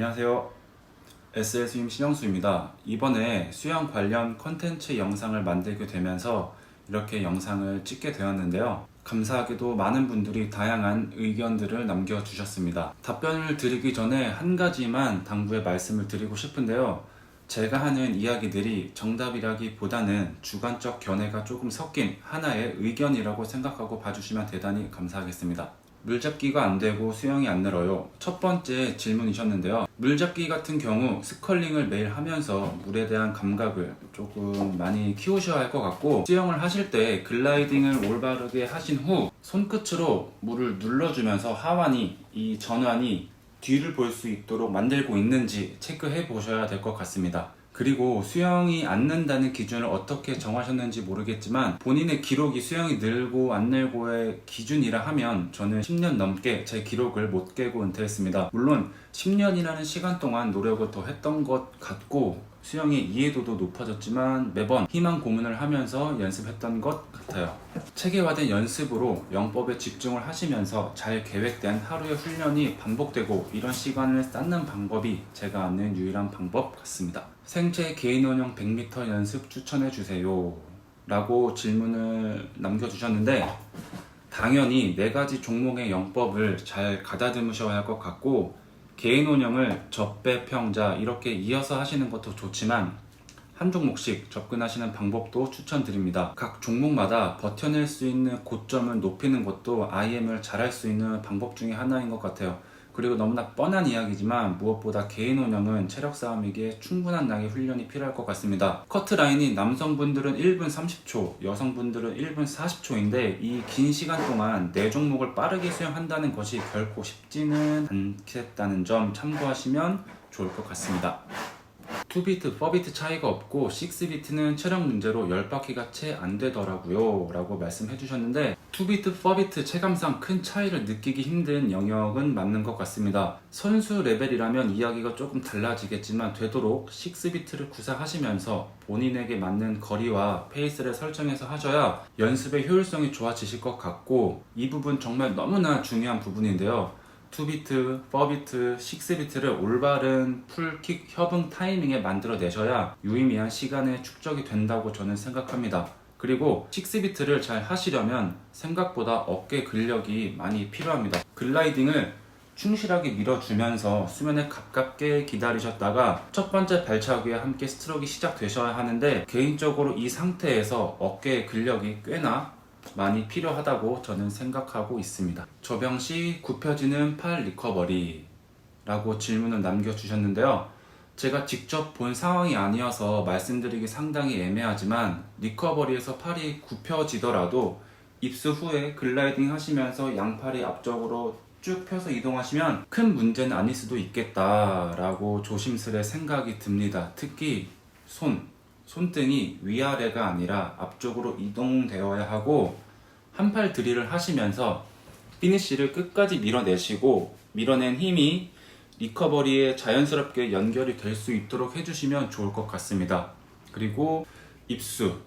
안녕하세요. SS임 신영수입니다. 이번에 수영 관련 컨텐츠 영상을 만들게 되면서 이렇게 영상을 찍게 되었는데요. 감사하게도 많은 분들이 다양한 의견들을 남겨주셨습니다. 답변을 드리기 전에 한 가지만 당부의 말씀을 드리고 싶은데요. 제가 하는 이야기들이 정답이라기보다는 주관적 견해가 조금 섞인 하나의 의견이라고 생각하고 봐주시면 대단히 감사하겠습니다. 물잡기가 안 되고 수영이 안 늘어요. 첫 번째 질문이셨는데요. 물잡기 같은 경우 스컬링을 매일 하면서 물에 대한 감각을 조금 많이 키우셔야 할 것 같고 수영을 하실 때 글라이딩을 올바르게 하신 후 손끝으로 물을 눌러주면서 하완이 이 전완이 뒤를 볼 수 있도록 만들고 있는지 체크해 보셔야 될 것 같습니다. 그리고 수영이 안 는다는 기준을 어떻게 정하셨는지 모르겠지만 본인의 기록이 수영이 늘고 안 늘고의 기준이라 하면 저는 10년 넘게 제 기록을 못 깨고 은퇴했습니다. 물론 10년이라는 시간 동안 노력을 더 했던 것 같고 수영의 이해도도 높아졌지만 매번 희망 고문을 하면서 연습했던 것 같아요. 체계화된 연습으로 영법에 집중을 하시면서 잘 계획된 하루의 훈련이 반복되고 이런 시간을 쌓는 방법이 제가 아는 유일한 방법 같습니다. 생체 개인원형 100m 연습 추천해 주세요. 라고 질문을 남겨주셨는데 당연히 네 가지 종목의 영법을 잘 가다듬으셔야 할 것 같고 개인 운영을 접배 평자 이렇게 이어서 하시는 것도 좋지만 한 종목씩 접근하시는 방법도 추천드립니다. 각 종목마다 버텨낼 수 있는 고점을 높이는 것도 IM을 잘할 수 있는 방법 중에 하나인 것 같아요. 그리고 너무나 뻔한 이야기지만 무엇보다 개인 운영은 체력 싸움이기에 충분한 양의 훈련이 필요할 것 같습니다. 커트 라인이 남성분들은 1분 30초, 여성분들은 1분 40초인데 이 긴 시간 동안 네 종목을 빠르게 수행한다는 것이 결코 쉽지는 않겠다는 점 참고하시면 좋을 것 같습니다. 2비트, 4비트 차이가 없고 6비트는 체력 문제로 10바퀴가 채 안 되더라고요 라고 말씀해 주셨는데 2비트, 4비트 체감상 큰 차이를 느끼기 힘든 영역은 맞는 것 같습니다. 선수 레벨이라면 이야기가 조금 달라지겠지만 되도록 6비트를 구사하시면서 본인에게 맞는 거리와 페이스를 설정해서 하셔야 연습의 효율성이 좋아지실 것 같고 이 부분 정말 너무나 중요한 부분인데요 2비트, 4비트, 6비트를 올바른 풀킥 협응 타이밍에 만들어 내셔야 유의미한 시간의 축적이 된다고 저는 생각합니다. 그리고 6비트를 잘 하시려면 생각보다 어깨 근력이 많이 필요합니다. 글라이딩을 충실하게 밀어주면서 수면에 가깝게 기다리셨다가 첫 번째 발차기에 함께 스트로크가 시작되셔야 하는데 개인적으로 이 상태에서 어깨의 근력이 꽤나 많이 필요하다고 저는 생각하고 있습니다. 조병 시 굽혀지는 팔 리커버리 라고 질문을 남겨주셨는데요. 제가 직접 본 상황이 아니어서 말씀드리기 상당히 애매하지만 리커버리에서 팔이 굽혀지더라도 입수 후에 글라이딩 하시면서 양팔이 앞쪽으로 쭉 펴서 이동하시면 큰 문제는 아닐 수도 있겠다라고 조심스레 생각이 듭니다. 특히 손, 손등이 위아래가 아니라 앞쪽으로 이동되어야 하고 한 팔 드릴을 하시면서 피니쉬를 끝까지 밀어내시고 밀어낸 힘이 리커버리에 자연스럽게 연결이 될 수 있도록 해주시면 좋을 것 같습니다. 그리고 입수,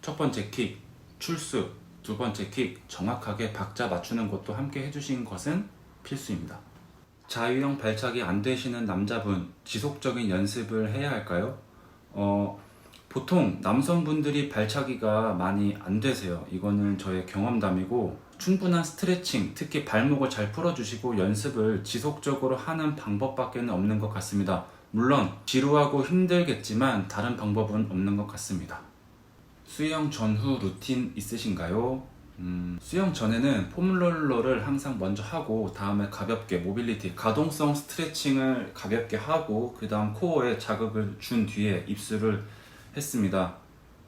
첫 번째 킥, 출수, 두 번째 킥 정확하게 박자 맞추는 것도 함께 해주신 것은 필수입니다. 자유형 발차기 안 되시는 남자분 지속적인 연습을 해야 할까요? 어, 보통 남성분들이 발차기가 많이 안 되세요. 이거는 저의 경험담이고 충분한 스트레칭, 특히 발목을 잘 풀어주시고 연습을 지속적으로 하는 방법밖에 는 없는 것 같습니다. 물론 지루하고 힘들겠지만 다른 방법은 없는 것 같습니다. 수영 전후 루틴 있으신가요? 음, 수영 전에는 폼롤러를 항상 먼저 하고 다음에 가볍게 모빌리티, 가동성 스트레칭을 가볍게 하고 그 다음 코어에 자극을 준 뒤에 입술을 했습니다.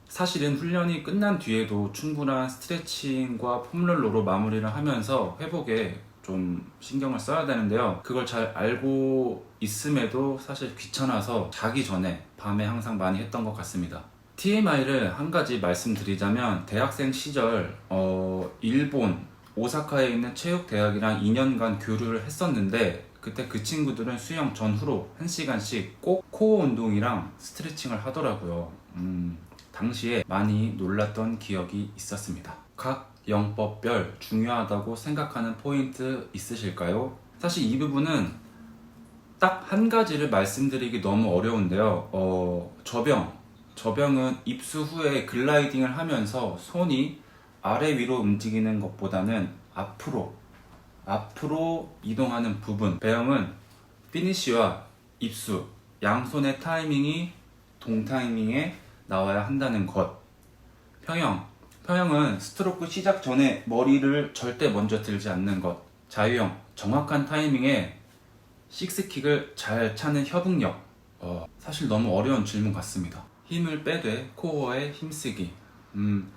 사실은 훈련이 끝난 뒤에도 충분한 스트레칭과 폼롤러로 마무리를 하면서 회복에 좀 신경을 써야 되는데요. 그걸 잘 알고 있음에도 사실 귀찮아서 자기 전에 밤에 항상 많이 했던 것 같습니다. TMI를 한 가지 말씀드리자면 대학생 시절 어, 일본 오사카에 있는 체육대학이랑 2년간 교류를 했었는데 그때 그 친구들은 수영 전후로 1시간씩 꼭 코어 운동이랑 스트레칭을 하더라고요. 음, 당시에 많이 놀랐던 기억이 있었습니다. 각 영법별 중요하다고 생각하는 포인트 있으실까요? 사실 이 부분은 딱 한 가지를 말씀드리기 너무 어려운데요. 어, 저병. 저병은 입수 후에 글라이딩을 하면서 손이 아래 위로 움직이는 것보다는 앞으로, 앞으로 이동하는 부분. 배영은 피니쉬와 입수, 양손의 타이밍이 동타이밍에 나와야 한다는 것. 평형. 평형은 스트로크 시작 전에 머리를 절대 먼저 들지 않는 것. 자유형. 정확한 타이밍에 식스킥을 잘 차는 협응력. 어, 사실 너무 어려운 질문 같습니다. 힘을 빼되 코어에 힘쓰기. 음,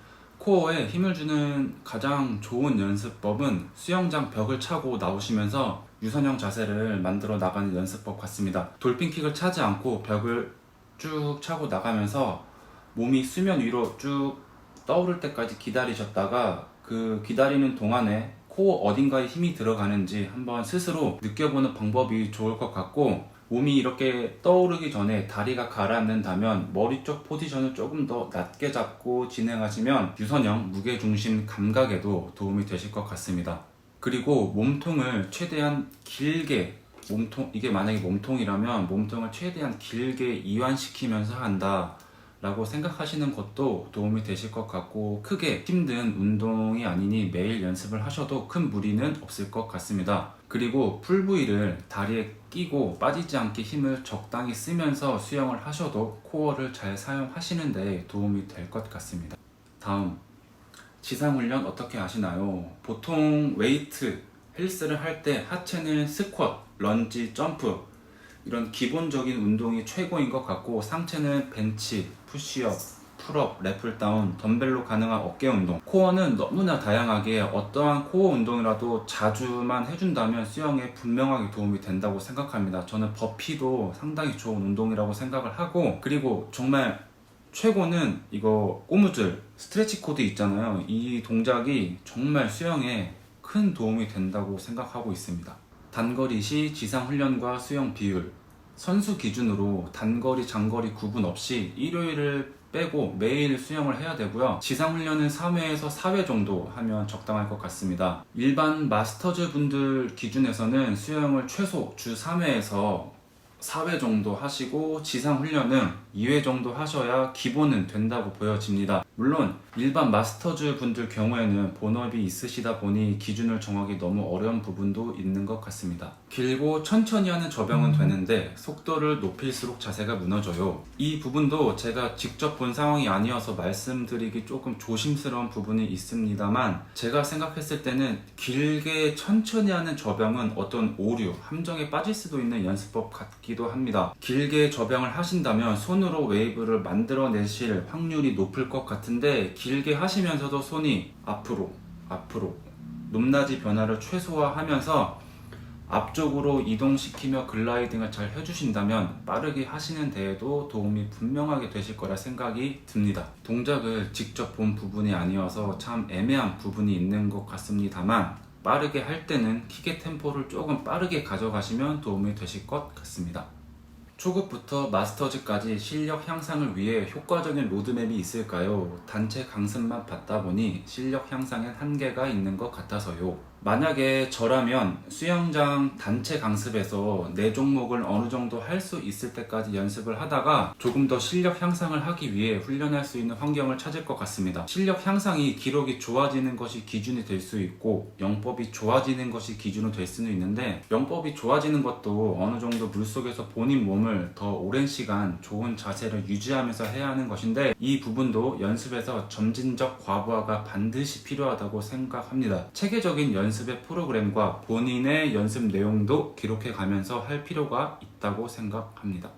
코어에 힘을 주는 가장 좋은 연습법은 수영장 벽을 차고 나오시면서 유선형 자세를 만들어 나가는 연습법 같습니다. 돌핀킥을 차지 않고 벽을 쭉 차고 나가면서 몸이 수면 위로 쭉 떠오를 때까지 기다리셨다가 그 기다리는 동안에 코어 어딘가에 힘이 들어가는지 한번 스스로 느껴보는 방법이 좋을 것 같고 몸이 이렇게 떠오르기 전에 다리가 가라앉는다면 머리 쪽 포지션을 조금 더 낮게 잡고 진행하시면 유선형 무게중심 감각에도 도움이 되실 것 같습니다. 그리고 몸통을 최대한 길게 몸통 이게 만약에 몸통이라면 몸통을 최대한 길게 이완시키면서 한다. 라고 생각하시는 것도 도움이 되실 것 같고 크게 힘든 운동이 아니니 매일 연습을 하셔도 큰 무리는 없을 것 같습니다. 그리고 풀 부위를 다리에 끼고 빠지지 않게 힘을 적당히 쓰면서 수영을 하셔도 코어를 잘 사용하시는 데 도움이 될 것 같습니다. 다음 지상훈련 어떻게 하시나요? 보통 웨이트, 헬스를 할 때 하체는 스쿼트, 런지, 점프 이런 기본적인 운동이 최고인 것 같고 상체는 벤치, 푸시업, 풀업, 래플다운, 덤벨로 가능한 어깨 운동. 코어는 너무나 다양하게 어떠한 코어 운동이라도 자주만 해준다면 수영에 분명하게 도움이 된다고 생각합니다. 저는 버피도 상당히 좋은 운동이라고 생각을 하고 그리고 정말 최고는 이거 꼬무줄 스트레치 코드 있잖아요. 이 동작이 정말 수영에 큰 도움이 된다고 생각하고 있습니다 단거리 시 지상 훈련과 수영 비율 선수 기준으로 단거리 장거리 구분 없이 일요일을 빼고 매일 수영을 해야 되고요. 지상 훈련은 3회에서 4회 정도 하면 적당할 것 같습니다. 일반 마스터즈 분들 기준에서는 수영을 최소 주 3회에서 4회 정도 하시고 지상 훈련은 2회 정도 하셔야 기본은 된다고 보여집니다. 물론 일반 마스터즈 분들 경우에는 본업이 있으시다 보니 기준을 정하기 너무 어려운 부분도 있는 것 같습니다. 길고 천천히 하는 저병은 되는데 속도를 높일수록 자세가 무너져요. 이 부분도 제가 직접 본 상황이 아니어서 말씀드리기 조금 조심스러운 부분이 있습니다만 제가 생각했을 때는 길게 천천히 하는 저병은 어떤 오류, 함정에 빠질 수도 있는 연습법 같기도 합니다. 길게 저병을 하신다면 손으로 웨이브를 만들어내실 확률이 높을 것 같은데 길게 하시면서도 손이 앞으로, 앞으로 높낮이 변화를 최소화하면서 앞쪽으로 이동시키며 글라이딩을 잘 해주신다면 빠르게 하시는 데에도 도움이 분명하게 되실 거라 생각이 듭니다. 동작을 직접 본 부분이 아니어서 참 애매한 부분이 있는 것 같습니다만 빠르게 할 때는 킥의 템포를 조금 빠르게 가져가시면 도움이 되실 것 같습니다. 초급부터 마스터즈까지 실력 향상을 위해 효과적인 로드맵이 있을까요? 단체 강습만 받다 보니 실력 향상엔 한계가 있는 것 같아서요. 만약에 저라면 수영장 단체 강습에서 내 종목을 어느 정도 할 수 있을 때까지 연습을 하다가 조금 더 실력 향상을 하기 위해 훈련할 수 있는 환경을 찾을 것 같습니다. 실력 향상이 기록이 좋아지는 것이 기준이 될 수 있고 영법이 좋아지는 것이 기준으로 될 수는 있는데 영법이 좋아지는 것도 어느 정도 물속에서 본인 몸을 더 오랜 시간 좋은 자세를 유지하면서 해야 하는 것인데 이 부분도 연습에서 점진적 과부하가 반드시 필요하다고 생각합니다. 체계적인 연 습의 프로그램과 본인의 연습 내용도 기록해 가면서 할 필요가 있다고 생각합니다.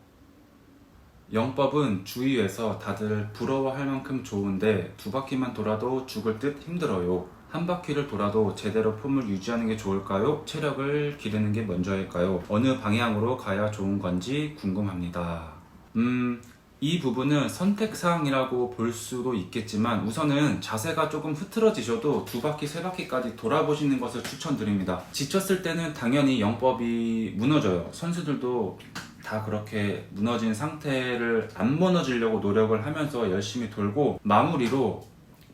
영법은 주위에서 다들 부러워할 만큼 좋은데 두 바퀴만 돌아도 죽을 듯 힘들어요. 한 바퀴를 돌아도 제대로 폼을 유지하는 게 좋을까요? 체력을 기르는 게 먼저일까요? 어느 방향으로 가야 좋은 건지 궁금합니다. 음, 이 부분은 선택사항이라고 볼 수도 있겠지만 우선은 자세가 조금 흐트러지셔도 두 바퀴, 세 바퀴까지 돌아보시는 것을 추천드립니다. 지쳤을 때는 당연히 영법이 무너져요. 선수들도 다 그렇게 무너진 상태를 안 무너지려고 노력을 하면서 열심히 돌고 마무리로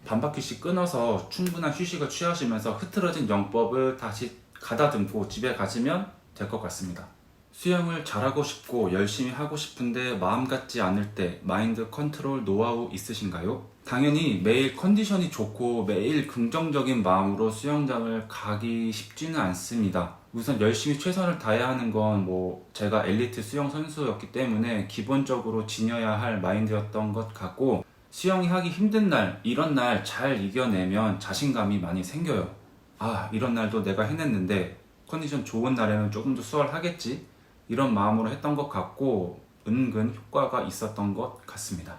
반 바퀴씩 끊어서 충분한 휴식을 취하시면서 흐트러진 영법을 다시 가다듬고 집에 가시면 될 것 같습니다. 수영을 잘하고 싶고 열심히 하고 싶은데 마음 같지 않을 때 마인드 컨트롤 노하우 있으신가요? 당연히 매일 컨디션이 좋고 매일 긍정적인 마음으로 수영장을 가기 쉽지는 않습니다. 우선 열심히 최선을 다해야 하는 건 뭐 제가 엘리트 수영 선수였기 때문에 기본적으로 지녀야 할 마인드였던 것 같고 수영이 하기 힘든 날 이런 날 잘 이겨내면 자신감이 많이 생겨요. 아 이런 날도 내가 해냈는데 컨디션 좋은 날에는 조금 더 수월하겠지 이런 마음으로 했던 것 같고 은근 효과가 있었던 것 같습니다.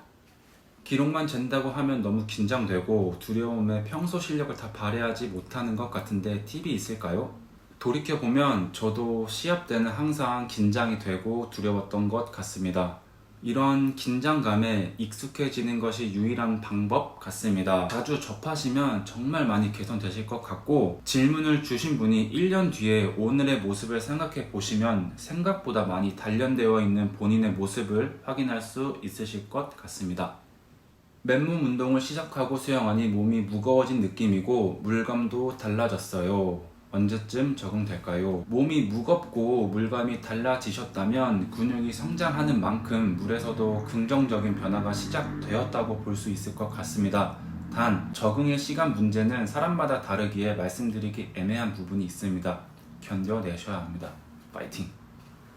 기록만 잰다고 하면 너무 긴장되고 두려움에 평소 실력을 다 발휘하지 못하는 것 같은데 팁이 있을까요? 돌이켜보면 저도 시합 때는 항상 긴장이 되고 두려웠던 것 같습니다. 이런 긴장감에 익숙해지는 것이 유일한 방법 같습니다. 자주 접하시면 정말 많이 개선되실 것 같고 질문을 주신 분이 1년 뒤에 오늘의 모습을 생각해 보시면 생각보다 많이 단련되어 있는 본인의 모습을 확인할 수 있으실 것 같습니다. 맨몸 운동을 시작하고 수영하니 몸이 무거워진 느낌이고 물감도 달라졌어요. 언제쯤 적응될까요? 몸이 무겁고 물감이 달라지셨다면 근육이 성장하는 만큼 물에서도 긍정적인 변화가 시작되었다고 볼 수 있을 것 같습니다. 단, 적응의 시간 문제는 사람마다 다르기에 말씀드리기 애매한 부분이 있습니다. 견뎌내셔야 합니다. 파이팅!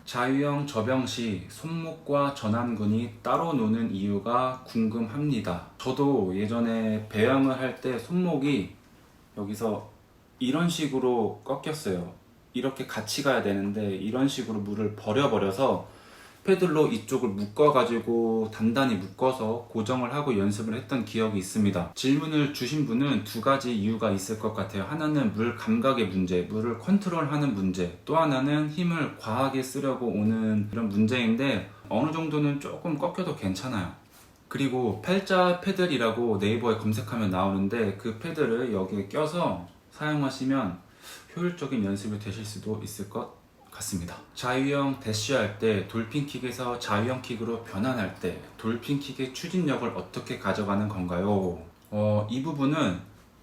자유형 접영 시 손목과 전완근이 따로 노는 이유가 궁금합니다. 저도 예전에 배영을 할 때 손목이 여기서 이런 식으로 꺾였어요. 이렇게 같이 가야 되는데 이런 식으로 물을 버려버려서 패들로 이쪽을 묶어가지고 단단히 묶어서 고정을 하고 연습을 했던 기억이 있습니다. 질문을 주신 분은 두 가지 이유가 있을 것 같아요. 하나는 물 감각의 문제, 물을 컨트롤하는 문제, 또 하나는 힘을 과하게 쓰려고 오는 이런 문제인데 어느 정도는 조금 꺾여도 괜찮아요. 그리고 팔자 패들이라고 네이버에 검색하면 나오는데 그 패들을 여기에 껴서 사용하시면 효율적인 연습이 되실 수도 있을 것 같습니다. 자유형 대쉬할 때 돌핀킥에서 자유형 킥으로 변환할 때 돌핀킥의 추진력을 어떻게 가져가는 건가요? 어, 이 부분은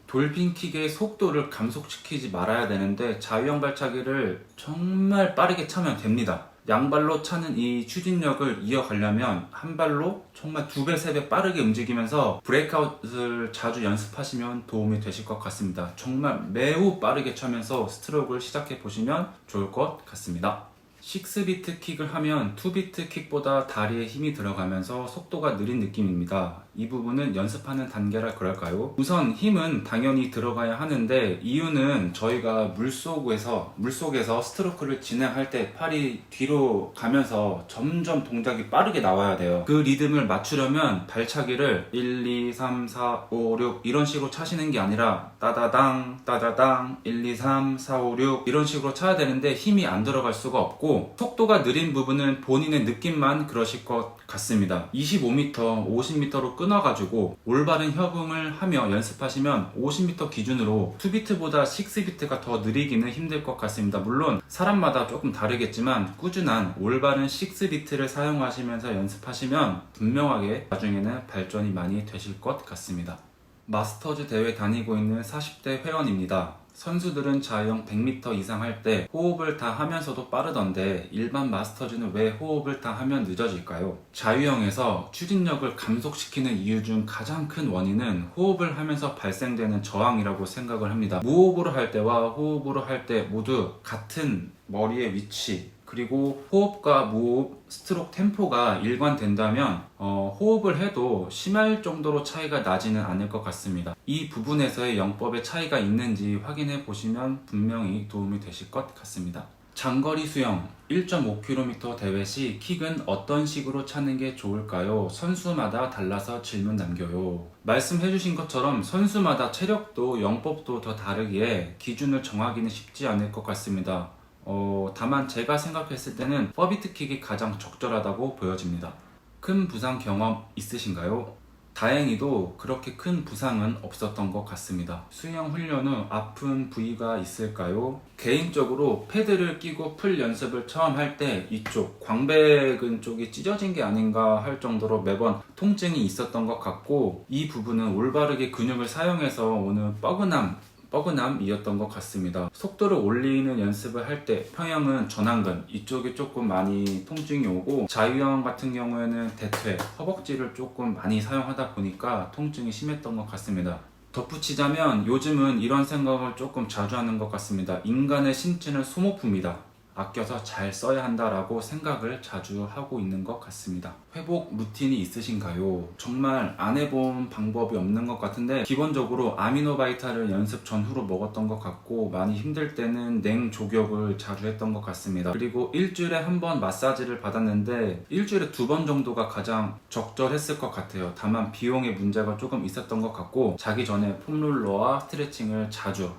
돌핀킥의 속도를 감속시키지 말아야 되는데 자유형 발차기를 정말 빠르게 차면 됩니다. 양발로 차는 이 추진력을 이어가려면 한 발로 정말 두 배, 세 배 빠르게 움직이면서 브레이크아웃을 자주 연습하시면 도움이 되실 것 같습니다. 정말 매우 빠르게 차면서 스트로크를 시작해 보시면 좋을 것 같습니다. 6비트 킥을 하면 2비트 킥보다 다리에 힘이 들어가면서 속도가 느린 느낌입니다. 이 부분은 연습하는 단계라 그럴까요? 우선 힘은 당연히 들어가야 하는데 이유는 저희가 물속에서 물속에서 스트로크를 진행할 때 팔이 뒤로 가면서 점점 동작이 빠르게 나와야 돼요. 그 리듬을 맞추려면 발차기를 1, 2, 3, 4, 5, 6 이런 식으로 차시는 게 아니라 따다당 따다당 1, 2, 3, 4, 5, 6 이런 식으로 차야 되는데 힘이 안 들어갈 수가 없고 속도가 느린 부분은 본인의 느낌만 그러실 것 같습니다. 25m, 50m로 끊어가지고 올바른 협응을 하며 연습하시면 50m 기준으로 2비트보다 6비트가 더 느리기는 힘들 것 같습니다. 물론 사람마다 조금 다르겠지만 꾸준한 올바른 6비트를 사용하시면서 연습하시면 분명하게 나중에는 발전이 많이 되실 것 같습니다. 마스터즈 대회 다니고 있는 40대 회원입니다. 선수들은 자유형 100m 이상 할 때 호흡을 다 하면서도 빠르던데 일반 마스터즈는 왜 호흡을 다 하면 늦어질까요? 자유형에서 추진력을 감속시키는 이유 중 가장 큰 원인은 호흡을 하면서 발생되는 저항이라고 생각을 합니다. 무호흡으로 할 때와 호흡으로 할 때 모두 같은 머리의 위치 그리고 호흡과 무호흡, 스트로크 템포가 일관된다면 어, 호흡을 해도 심할 정도로 차이가 나지는 않을 것 같습니다. 이 부분에서의 영법의 차이가 있는지 확인해 보시면 분명히 도움이 되실 것 같습니다. 장거리 수영 1.5km 대회 시 킥은 어떤 식으로 차는 게 좋을까요? 선수마다 달라서 질문 남겨요. 말씀해 주신 것처럼 선수마다 체력도 영법도 더 다르기에 기준을 정하기는 쉽지 않을 것 같습니다. 어, 다만 제가 생각했을 때는 퍼비트 킥이 가장 적절하다고 보여집니다. 큰 부상 경험 있으신가요? 다행히도 그렇게 큰 부상은 없었던 것 같습니다. 수영 훈련 후 아픈 부위가 있을까요? 개인적으로 패드를 끼고 풀 연습을 처음 할 때 이쪽 광배근 쪽이 찢어진 게 아닌가 할 정도로 매번 통증이 있었던 것 같고 이 부분은 올바르게 근육을 사용해서 오는 뻐근함 뻐근함이었던 것 같습니다. 속도를 올리는 연습을 할 때 평형은 전완근 이쪽이 조금 많이 통증이 오고 자유형 같은 경우에는 대퇴, 허벅지를 조금 많이 사용하다 보니까 통증이 심했던 것 같습니다. 덧붙이자면 요즘은 이런 생각을 조금 자주 하는 것 같습니다. 인간의 신체는 소모품이다. 아껴서 잘 써야 한다라고 생각을 자주 하고 있는 것 같습니다. 회복 루틴이 있으신가요? 정말 안 해본 방법이 없는 것 같은데 기본적으로 아미노바이탈을 연습 전후로 먹었던 것 같고 많이 힘들 때는 냉 조격을 자주 했던 것 같습니다. 그리고 일주일에 한 번 마사지를 받았는데 일주일에 두 번 정도가 가장 적절했을 것 같아요. 다만 비용의 문제가 조금 있었던 것 같고 자기 전에 폼롤러와 스트레칭을 자주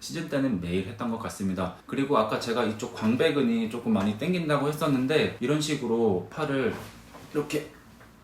시즌 때는 매일 했던 것 같습니다. 그리고 아까 제가 이쪽 광배근이 조금 많이 땡긴다고 했었는데 이런 식으로 팔을 이렇게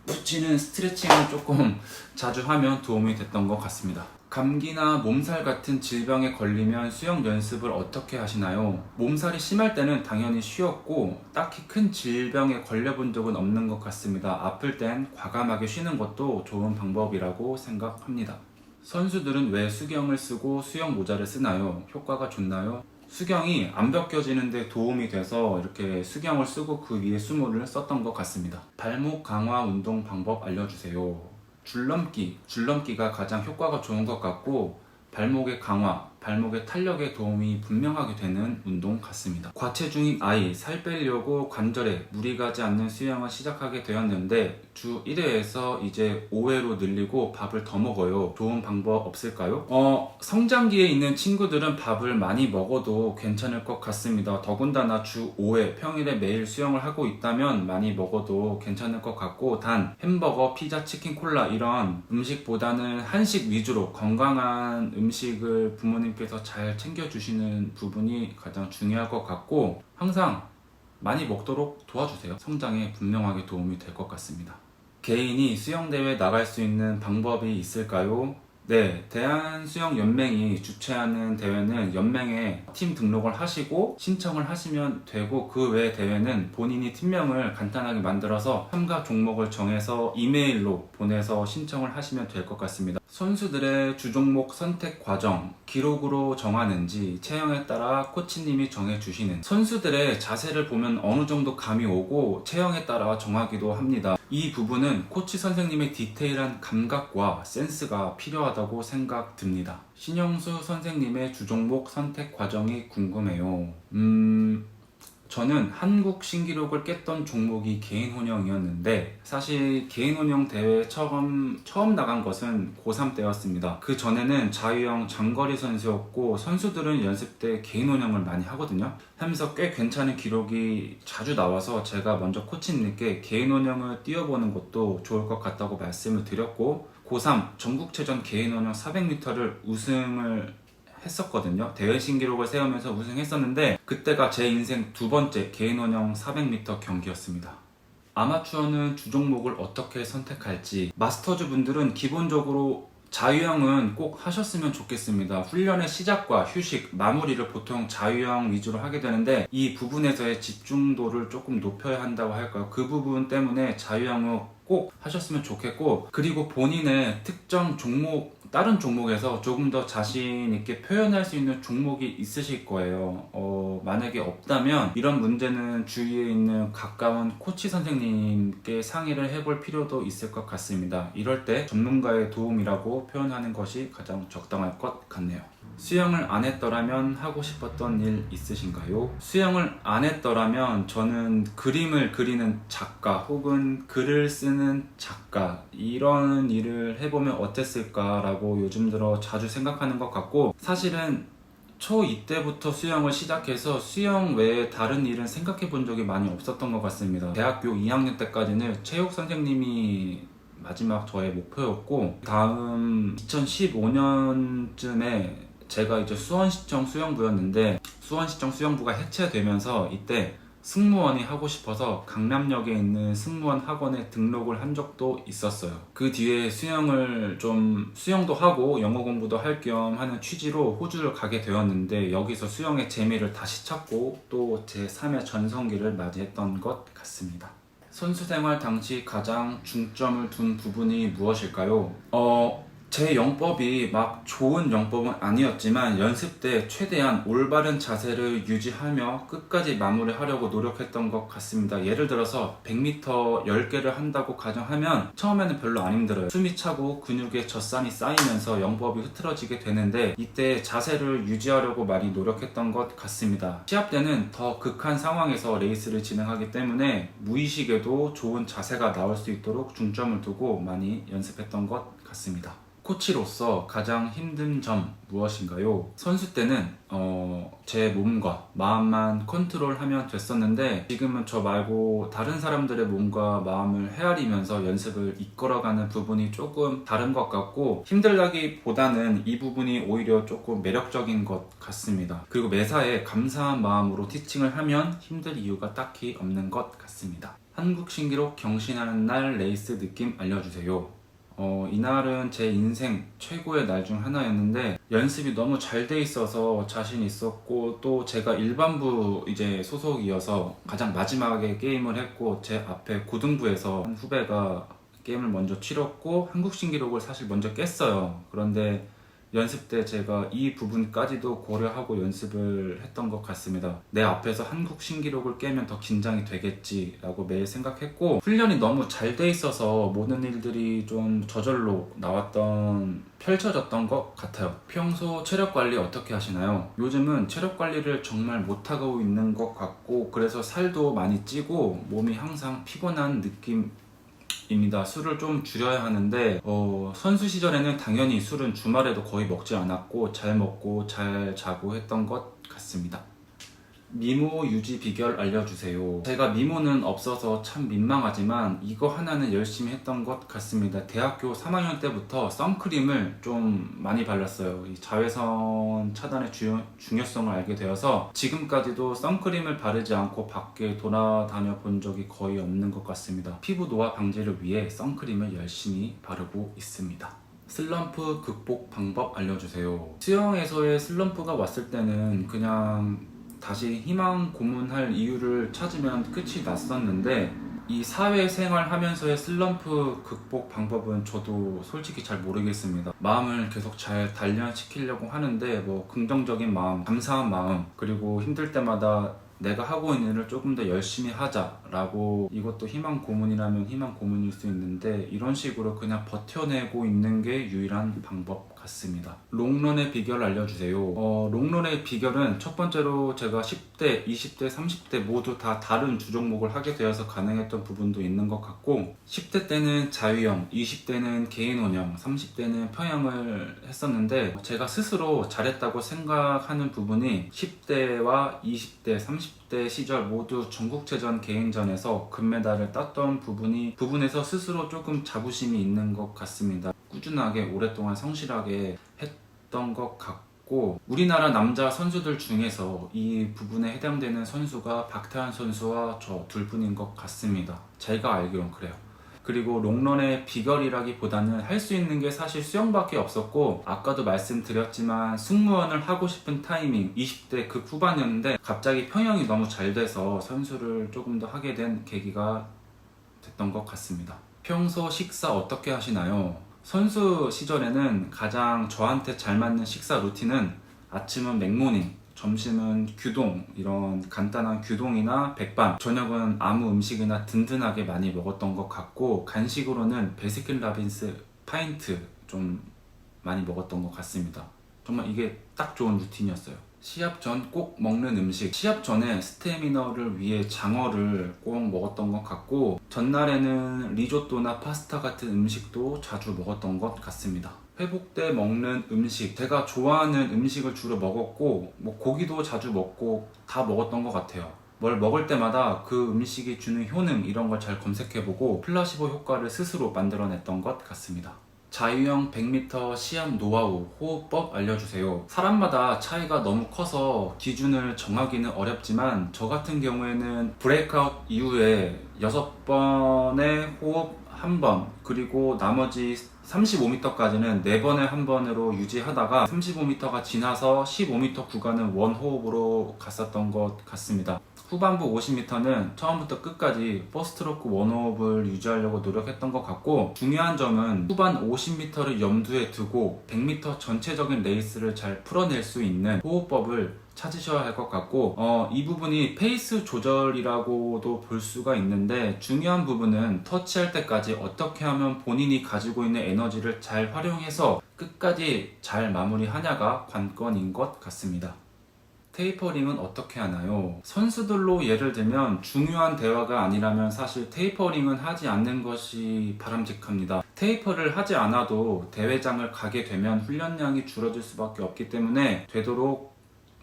붙이는 스트레칭을 조금 자주 하면 도움이 됐던 것 같습니다. 감기나 몸살 같은 질병에 걸리면 수영 연습을 어떻게 하시나요? 몸살이 심할 때는 당연히 쉬었고 딱히 큰 질병에 걸려본 적은 없는 것 같습니다. 아플 땐 과감하게 쉬는 것도 좋은 방법이라고 생각합니다. 선수들은 왜 수경을 쓰고 수영 모자를 쓰나요? 효과가 좋나요? 수경이 안 벗겨지는데 도움이 돼서 이렇게 수경을 쓰고 그 위에 수모를 썼던 것 같습니다. 발목 강화 운동 방법 알려주세요. 줄넘기, 줄넘기가 가장 효과가 좋은 것 같고 발목의 강화, 발목의 탄력에 도움이 분명하게 되는 운동 같습니다. 과체중인 아이, 살 빼려고 관절에 무리 가지 않는 수영을 시작하게 되었는데 주 1회에서 이제 5회로 늘리고 밥을 더 먹어요. 좋은 방법 없을까요? 어, 성장기에 있는 친구들은 밥을 많이 먹어도 괜찮을 것 같습니다. 더군다나 주 5회 평일에 매일 수영을 하고 있다면 많이 먹어도 괜찮을 것 같고 단 햄버거, 피자, 치킨, 콜라 이런 음식보다는 한식 위주로 건강한 음식을 부모님 께서 잘 챙겨주시는 부분이 가장 중요할 것 같고 항상 많이 먹도록 도와주세요. 성장에 분명하게 도움이 될 것 같습니다. 개인이 수영대회 나갈 수 있는 방법이 있을까요? 네, 대한수영연맹이 주최하는 대회는 연맹에 팀 등록을 하시고 신청을 하시면 되고 그 외 대회는 본인이 팀명을 간단하게 만들어서 참가 종목을 정해서 이메일로 보내서 신청을 하시면 될 것 같습니다. 선수들의 주종목 선택 과정, 기록으로 정하는지 체형에 따라 코치님이 정해주시는 선수들의 자세를 보면 어느 정도 감이 오고 체형에 따라 정하기도 합니다. 이 부분은 코치 선생님의 디테일한 감각과 센스가 필요하다고 생각됩니다. 신영수 선생님의 주종목 선택 과정이 궁금해요. 음, 저는 한국 신기록을 깼던 종목이 개인 혼영이었는데 사실 개인 혼영 대회 처음 처음 나간 것은 고3 때였습니다. 그 전에는 자유형 장거리 선수였고 선수들은 연습 때 개인 혼영을 많이 하거든요. 하면서 꽤 괜찮은 기록이 자주 나와서 제가 먼저 코치님께 개인 혼영을 뛰어보는 것도 좋을 것 같다고 말씀을 드렸고 고3 전국체전 개인 혼영 400m를 우승을 했었거든요. 대회 신기록을 세우면서 우승했었는데 그때가 제 인생 두 번째 개인 원형 400m 경기였습니다. 아마추어는 주종목을 어떻게 선택할지 마스터즈 분들은 기본적으로 자유형은 꼭 하셨으면 좋겠습니다. 훈련의 시작과 휴식, 마무리를 보통 자유형 위주로 하게 되는데 이 부분에서의 집중도를 조금 높여야 한다고 할까요? 그 부분 때문에 자유형을 꼭 하셨으면 좋겠고 그리고 본인의 특정 종목 다른 종목에서 조금 더 자신 있게 표현할 수 있는 종목이 있으실 거예요. 어, 만약에 없다면 이런 문제는 주위에 있는 가까운 코치 선생님께 상의를 해볼 필요도 있을 것 같습니다. 이럴 때 전문가의 도움이라고 표현하는 것이 가장 적당할 것 같네요. 수영을 안 했더라면 하고 싶었던 일 있으신가요? 수영을 안 했더라면 저는 그림을 그리는 작가 혹은 글을 쓰는 작가 이런 일을 해보면 어땠을까라고 요즘 들어 자주 생각하는 것 같고 사실은 초2 때부터 수영을 시작해서 수영 외에 다른 일은 생각해 본 적이 많이 없었던 것 같습니다. 대학교 2학년 때까지는 체육 선생님이 마지막 저의 목표였고 다음 2015년쯤에 제가 이제 수원시청 수영부였는데 수원시청 수영부가 해체되면서 이때 승무원이 하고 싶어서 강남역에 있는 승무원 학원에 등록을 한 적도 있었어요. 그 뒤에 수영을 좀 수영도 하고 영어 공부도 할 겸 하는 취지로 호주를 가게 되었는데 여기서 수영의 재미를 다시 찾고 또 제 3의 전성기를 맞이했던 것 같습니다. 선수 생활 당시 가장 중점을 둔 부분이 무엇일까요? 어, 제 영법이 막 좋은 영법은 아니었지만 연습 때 최대한 올바른 자세를 유지하며 끝까지 마무리하려고 노력했던 것 같습니다. 예를 들어서 100m 10개를 한다고 가정하면 처음에는 별로 안 힘들어요. 숨이 차고 근육에 젖산이 쌓이면서 영법이 흐트러지게 되는데 이때 자세를 유지하려고 많이 노력했던 것 같습니다. 시합 때는 더 극한 상황에서 레이스를 진행하기 때문에 무의식에도 좋은 자세가 나올 수 있도록 중점을 두고 많이 연습했던 것 같습니다. 코치로서 가장 힘든 점 무엇인가요? 선수 때는 어, 제 몸과 마음만 컨트롤하면 됐었는데 지금은 저 말고 다른 사람들의 몸과 마음을 헤아리면서 연습을 이끌어가는 부분이 조금 다른 것 같고 힘들다기보다는 이 부분이 오히려 조금 매력적인 것 같습니다. 그리고 매사에 감사한 마음으로 티칭을 하면 힘들 이유가 딱히 없는 것 같습니다. 한국 신기록 경신하는 날 레이스 느낌 알려주세요. 어, 이날은 제 인생 최고의 날 중 하나였는데 연습이 너무 잘 돼 있어서 자신 있었고 또 제가 일반부 이제 소속이어서 가장 마지막에 게임을 했고 제 앞에 고등부에서 한 후배가 게임을 먼저 치렀고 한국 신기록을 사실 먼저 깼어요. 그런데 연습 때 제가 이 부분까지도 고려하고 연습을 했던 것 같습니다. 내 앞에서 한국 신기록을 깨면 더 긴장이 되겠지라고 매일 생각했고 훈련이 너무 잘 돼 있어서 모든 일들이 좀 저절로 나왔던 펼쳐졌던 것 같아요. 평소 체력 관리 어떻게 하시나요? 요즘은 체력 관리를 정말 못하고 있는 것 같고 그래서 살도 많이 찌고 몸이 항상 피곤한 느낌 입니다. 술을 좀 줄여야 하는데 어, 선수 시절에는 당연히 술은 주말에도 거의 먹지 않았고 잘 먹고 잘 자고 했던 것 같습니다. 미모 유지 비결 알려주세요. 제가 미모는 없어서 참 민망하지만 이거 하나는 열심히 했던 것 같습니다. 대학교 3학년 때부터 선크림을 좀 많이 발랐어요. 이 자외선 차단의 주, 중요성을 알게 되어서 지금까지도 선크림을 바르지 않고 밖에 돌아다녀 본 적이 거의 없는 것 같습니다. 피부 노화 방지를 위해 선크림을 열심히 바르고 있습니다. 슬럼프 극복 방법 알려주세요. 수영에서의 슬럼프가 왔을 때는 그냥 다시 희망 고문할 이유를 찾으면 끝이 났었는데 이 사회생활 하면서의 슬럼프 극복 방법은 저도 솔직히 잘 모르겠습니다. 마음을 계속 잘 단련시키려고 하는데 뭐 긍정적인 마음, 감사한 마음, 그리고 힘들 때마다 내가 하고 있는 일을 조금 더 열심히 하자라고 이것도 희망 고문이라면 희망 고문일 수 있는데 이런 식으로 그냥 버텨내고 있는 게 유일한 방법 같습니다. 롱런의 비결 알려주세요. 어, 롱런의 비결은 첫 번째로 제가 10대, 20대, 30대 모두 다 다른 주종목을 하게 되어서 가능했던 부분도 있는 것 같고 10대 때는 자유형, 20대는 개인원형, 30대는 평형을 했었는데 제가 스스로 잘했다고 생각하는 부분이 10대와 20대, 30대 시절 모두 전국체전 개인전에서 금메달을 땄던 부분이 부분에서 스스로 조금 자부심이 있는 것 같습니다. 꾸준하게 오랫동안 성실하게 했던 것 같고 우리나라 남자 선수들 중에서 이 부분에 해당되는 선수가 박태환 선수와 저 둘 뿐인 것 같습니다. 제가 알기론 그래요. 그리고 롱런의 비결이라기보다는 할 수 있는 게 사실 수영밖에 없었고 아까도 말씀드렸지만 승무원을 하고 싶은 타이밍 20대 그 후반이었는데 갑자기 평형이 너무 잘 돼서 선수를 조금 더 하게 된 계기가 됐던 것 같습니다. 평소 식사 어떻게 하시나요? 선수 시절에는 가장 저한테 잘 맞는 식사 루틴은 아침은 맥모닝, 점심은 규동 이런 간단한 규동이나 백반 저녁은 아무 음식이나 든든하게 많이 먹었던 것 같고 간식으로는 베스킨 라빈스 파인트 좀 많이 먹었던 것 같습니다. 정말 이게 딱 좋은 루틴이었어요. 시합 전 꼭 먹는 음식. 시합 전에 스태미너를 위해 장어를 꼭 먹었던 것 같고 전날에는 리조또나 파스타 같은 음식도 자주 먹었던 것 같습니다 회복 때 먹는 음식 제가 좋아하는 음식을 주로 먹었고 뭐 고기도 자주 먹고 다 먹었던 것 같아요 뭘 먹을 때마다 그 음식이 주는 효능 이런 걸 잘 검색해보고 플라시보 효과를 스스로 만들어냈던 것 같습니다 자유형 100m 시합 노하우, 호흡법 알려주세요. 사람마다 차이가 너무 커서 기준을 정하기는 어렵지만 저 같은 경우에는 브레이크아웃 이후에 6번의 호흡 한 번, 그리고 나머지 35m까지는 4번에 한 번으로 유지하다가 35m가 지나서 15m 구간은 원호흡으로 갔었던 것 같습니다. 후반부 50m는 처음부터 끝까지 퍼스트로크 원호흡을 유지하려고 노력했던 것 같고 중요한 점은 후반 50m를 염두에 두고 100m 전체적인 레이스를 잘 풀어낼 수 있는 호흡법을 찾으셔야 할 것 같고 어, 이 부분이 페이스 조절이라고도 볼 수가 있는데 중요한 부분은 터치할 때까지 어떻게 하면 본인이 가지고 있는 에너지를 잘 활용해서 끝까지 잘 마무리하냐가 관건인 것 같습니다. 테이퍼링은 어떻게 하나요? 선수들로 예를 들면 중요한 대화가 아니라면 사실 테이퍼링은 하지 않는 것이 바람직합니다. 테이퍼를 하지 않아도 대회장을 가게 되면 훈련량이 줄어들 수밖에 없기 때문에 되도록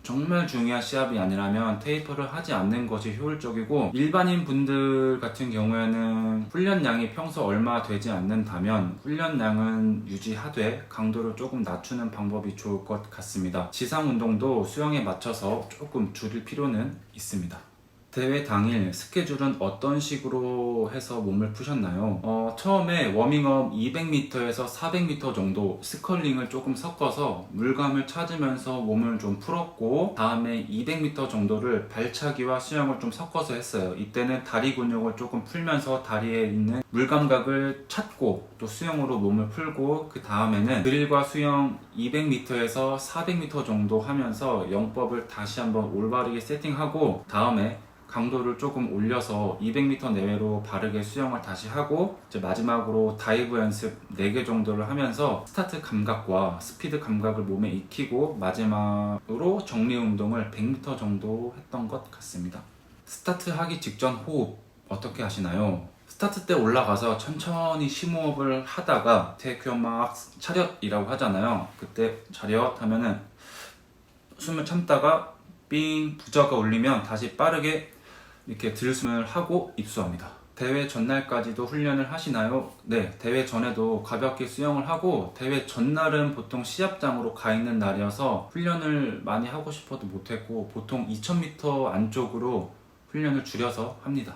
정말 중요한 시합이 아니라면 테이퍼를 하지 않는 것이 효율적이고 일반인 분들 같은 경우에는 훈련량이 평소 얼마 되지 않는다면 훈련량은 유지하되 강도를 조금 낮추는 방법이 좋을 것 같습니다. 지상 운동도 수영에 맞춰서 조금 줄일 필요는 있습니다. 대회 당일 스케줄은 어떤 식으로 해서 몸을 푸셨나요? 어, 처음에 워밍업 200m에서 400m 정도 스컬링을 조금 섞어서 물감을 찾으면서 몸을 좀 풀었고 다음에 200m 정도를 발차기와 수영을 좀 섞어서 했어요. 이때는 다리 근육을 조금 풀면서 다리에 있는 물감각을 찾고 또 수영으로 몸을 풀고 그 다음에는 드릴과 수영 200m에서 400m 정도 하면서 영법을 다시 한번 올바르게 세팅하고 다음에 강도를 조금 올려서 200m 내외로 바르게 수영을 다시 하고 이제 마지막으로 다이브 연습 4개 정도를 하면서 스타트 감각과 스피드 감각을 몸에 익히고 마지막으로 정리 운동을 100m 정도 했던 것 같습니다. 스타트 하기 직전 호흡 어떻게 하시나요? 스타트 때 올라가서 천천히 심호흡을 하다가 테이크어 막 차렷이라고 하잖아요. 그때 차렷 하면은 숨을 참다가 삥 부저가 울리면 다시 빠르게 이렇게 들숨을 하고 입수합니다. 대회 전날까지도 훈련을 하시나요? 네, 대회 전에도 가볍게 수영을 하고 대회 전날은 보통 시합장으로 가 있는 날이어서 훈련을 많이 하고 싶어도 못했고 보통 2000m 안쪽으로 훈련을 줄여서 합니다.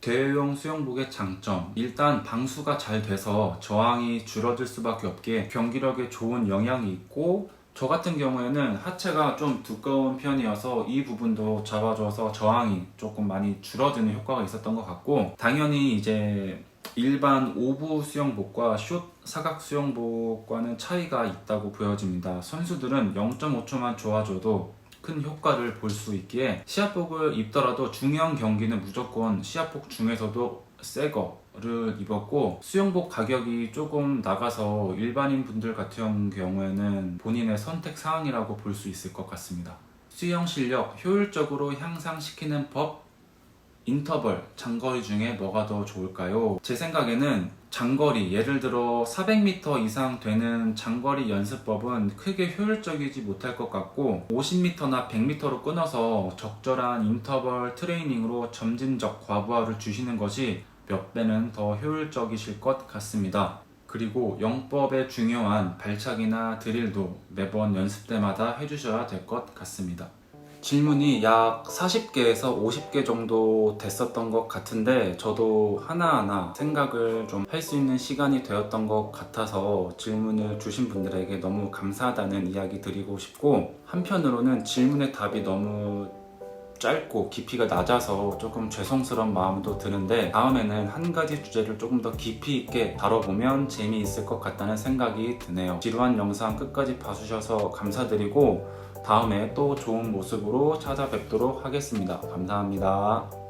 대회용 수영복의 장점 일단 방수가 잘 돼서 저항이 줄어들 수밖에 없기에 경기력에 좋은 영향이 있고 저 같은 경우에는 하체가 좀 두꺼운 편이어서 이 부분도 잡아줘서 저항이 조금 많이 줄어드는 효과가 있었던 것 같고 당연히 이제 일반 오부 수영복과 숏 사각 수영복과는 차이가 있다고 보여집니다. 선수들은 0.5초만 좋아져도 큰 효과를 볼 수 있기에 시합복을 입더라도 중요한 경기는 무조건 시합복 중에서도 새 거를 입었고 수영복 가격이 조금 나가서 일반인 분들 같은 경우에는 본인의 선택 사항이라고 볼 수 있을 것 같습니다. 수영 실력 효율적으로 향상시키는 법 인터벌 장거리 중에 뭐가 더 좋을까요? 제 생각에는 장거리 예를 들어 400m 이상 되는 장거리 연습법은 크게 효율적이지 못할 것 같고 50m나 100m로 끊어서 적절한 인터벌 트레이닝으로 점진적 과부하를 주시는 것이 몇 배는 더 효율적이실 것 같습니다. 그리고 영법에 중요한 발차기나 드릴도 매번 연습 때마다 해주셔야 될 것 같습니다. 질문이 약 40개에서 50개 정도 됐었던 것 같은데 저도 하나하나 생각을 좀 할 수 있는 시간이 되었던 것 같아서 질문을 주신 분들에게 너무 감사하다는 이야기 드리고 싶고 한편으로는 질문의 답이 너무 짧고 깊이가 낮아서 조금 죄송스러운 마음도 드는데 다음에는 한 가지 주제를 조금 더 깊이 있게 다뤄보면 재미있을 것 같다는 생각이 드네요. 지루한 영상 끝까지 봐주셔서 감사드리고 다음에 또 좋은 모습으로 찾아뵙도록 하겠습니다. 감사합니다.